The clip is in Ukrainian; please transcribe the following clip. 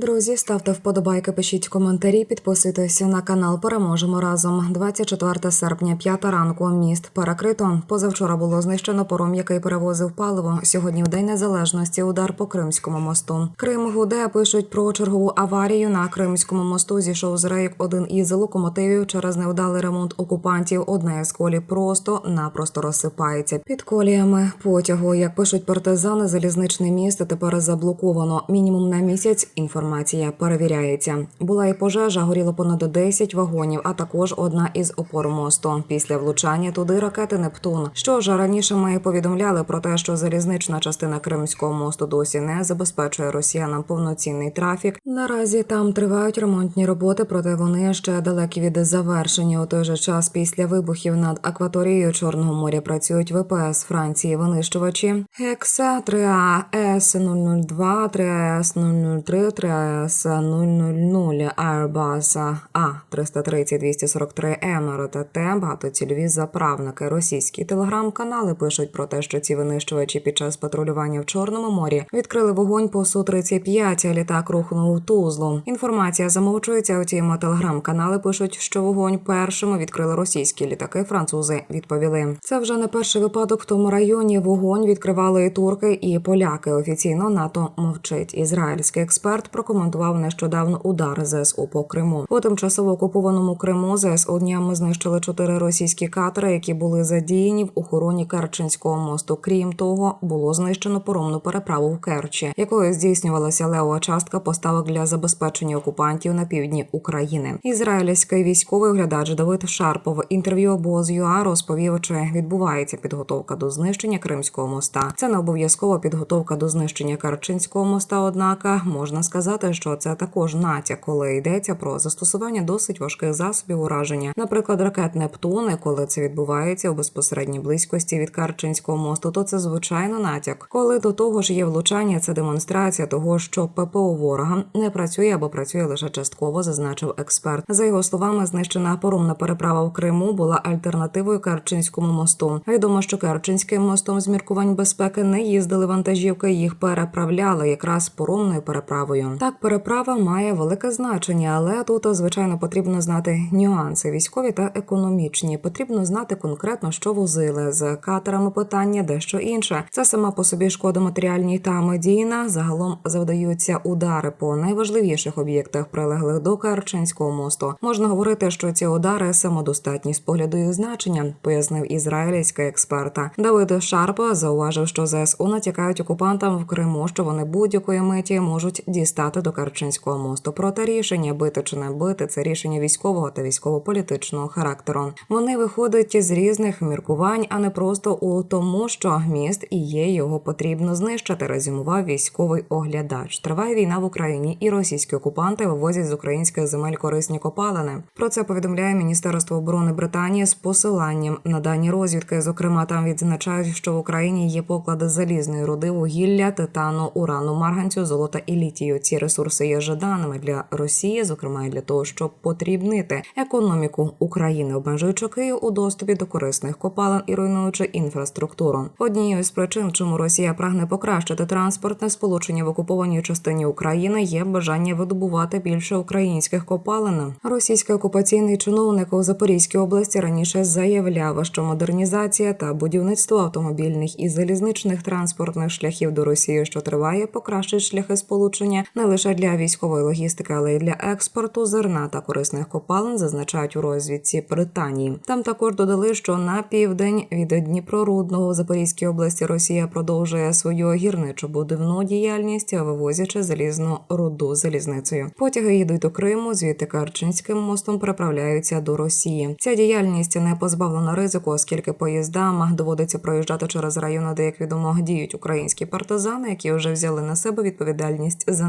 Друзі, ставте вподобайки, пишіть коментарі, підписуйтесь на канал. Переможемо разом. 24 серпня, 5 ранку. Міст перекрито. Позавчора було знищено пором, який перевозив паливо. Сьогодні в день незалежності. Удар по Кримському мосту. Крим гуде пишуть про чергову аварію на Кримському мосту. Зійшов з рейк один із локомотивів через невдалий ремонт окупантів. Одне з колій просто-напросто розсипається під коліями потягу. Як пишуть партизани, залізничний міст тепер заблоковано. Мінімум на місяць. Інформація перевіряється. Була і пожежа, горіло понад 10 вагонів, а також одна із опор мосту. Після влучання туди ракети Нептун. Що ж раніше ми повідомляли про те, що залізнична частина Кримського мосту досі не забезпечує росіянам повноцінний трафік. Наразі там тривають ремонтні роботи, проте вони ще далекі від завершення. У той же час після вибухів над акваторією Чорного моря працюють ВПС Франції винищувачі Хекса 3А С 002, 3АС 003, 3АС 000, Airbus А 330 243 М РТТ, багатоцільові заправники. Російські телеграм-канали пишуть про те, що ці винищувачі під час патрулювання в Чорному морі відкрили вогонь по Су-35, а літак рухнув у Тузлу. Інформація замовчується. Утім, телеграм-канали пишуть, що вогонь першими відкрили російські літаки. Французи відповіли. Це вже не перший випадок в тому районі. Вогонь відкривали і турки, і поляки. Офіційно НАТО мовчить. Ізраїльський експерт прокоментував нещодавно удар ЗСУ по Криму. У тимчасово окупованому Криму ЗСУ днями знищили чотири російські катери, які були задіяні в охороні Керченського мосту. Крім того, було знищено поромну переправу в Керчі, якою здійснювалася левова частка поставок для забезпечення окупантів на півдні України. Ізраїльський військовий оглядач Давид Шарпов інтерв'ю обоз.ЮА розповів, чи відбувається підготовка до знищення Кримського моста. Це не обов'язкова підготовка до знищення Керченського моста. Однак можна сказати, що це також натяк, коли йдеться про застосування досить важких засобів ураження, наприклад, ракет Нептун. І Коли це відбувається у безпосередній близькості від Керченського мосту, то це звичайно натяк. Коли до того ж є влучання, це демонстрація того, що ППО ворога не працює або працює лише частково, зазначив експерт. За його словами, знищена поромна переправа в Криму була альтернативою Керченському мосту. Відомо, що Керченським мостом з міркувань безпеки не їздили вантажівки, їх переправляли якраз поромною переправою. Так, переправа має велике значення, але тут звичайно потрібно знати нюанси військові та економічні. Потрібно знати конкретно, що возили з катерами. Питання дещо інше. Це сама по собі шкода матеріальній та медійна. Загалом завдаються удари по найважливіших об'єктах, прилеглих до Керченського мосту. Можна говорити, що ці удари самодостатні з погляду їх значення, пояснив ізраїльський експерта. Давид Шарпа зауважив, що ЗСУ натякають окупантам в Криму, що вони будь-якої миті можуть дістати до Керченського мосту. Проте рішення бити чи не бити це рішення військового та військово-політичного характеру. Вони виходять з різних міркувань, а не просто у тому, що міст і є його потрібно знищити. Резюмував військовий оглядач. Триває війна в Україні, і російські окупанти вивозять з українських земель корисні копалини. Про це повідомляє Міністерство оборони Британії з посиланням на дані розвідки. Зокрема, там відзначають, що в Україні є поклади залізної руди, вугілля, титану, урану, марганцю, золота і літію. Ці ресурси є жаданими для Росії, зокрема і для того, щоб потрібнити економіку України, обмежуючи Київ у доступі до корисних копалин і руйнуючи інфраструктуру. Однією з причин, чому Росія прагне покращити транспортне сполучення в окупованій частині України, є бажання видобувати більше українських копалин. Російський окупаційний чиновник у Запорізькій області раніше заявляв, що модернізація та будівництво автомобільних і залізничних транспортних шляхів до Росії, що триває, покращить шляхи сполучення не лише для військової логістики, але й для експорту зерна та корисних копалин, зазначають у розвідці Британії. Там також додали, що на південь від Дніпрорудного в Запорізькій області Росія продовжує свою гірничу будівну діяльність, вивозячи залізну руду залізницею. Потяги їдуть до Криму, звідти Керченським мостом переправляються до Росії. Ця діяльність не позбавлена ризику, оскільки поїздам доводиться проїжджати через райони, де як відомо діють українські партизани, які вже взяли на себе відповідальність за